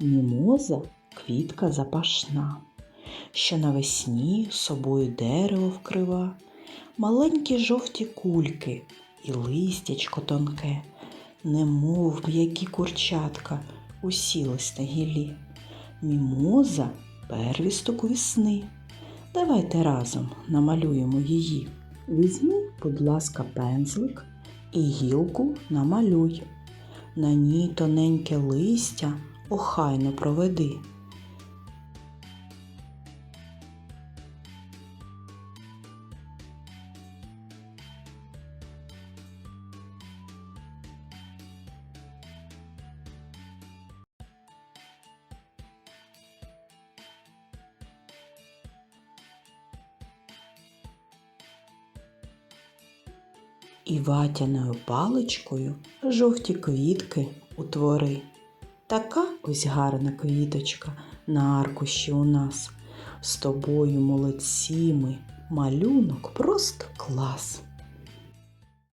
Мімоза квітка запашна, що навесні собою дерево вкрива, маленькі жовті кульки і листячко тонке, немов м'які курчатка усілись на гілі. Мімоза первісток весни. Давайте разом намалюємо її. Візьми, будь ласка, пензлик і гілку намалюй. На ній тоненьке листя охайно проведи. І ватяною паличкою жовті квітки утвори. Така ось гарна квіточка на аркуші у нас. З тобою молодці ми, малюнок просто клас.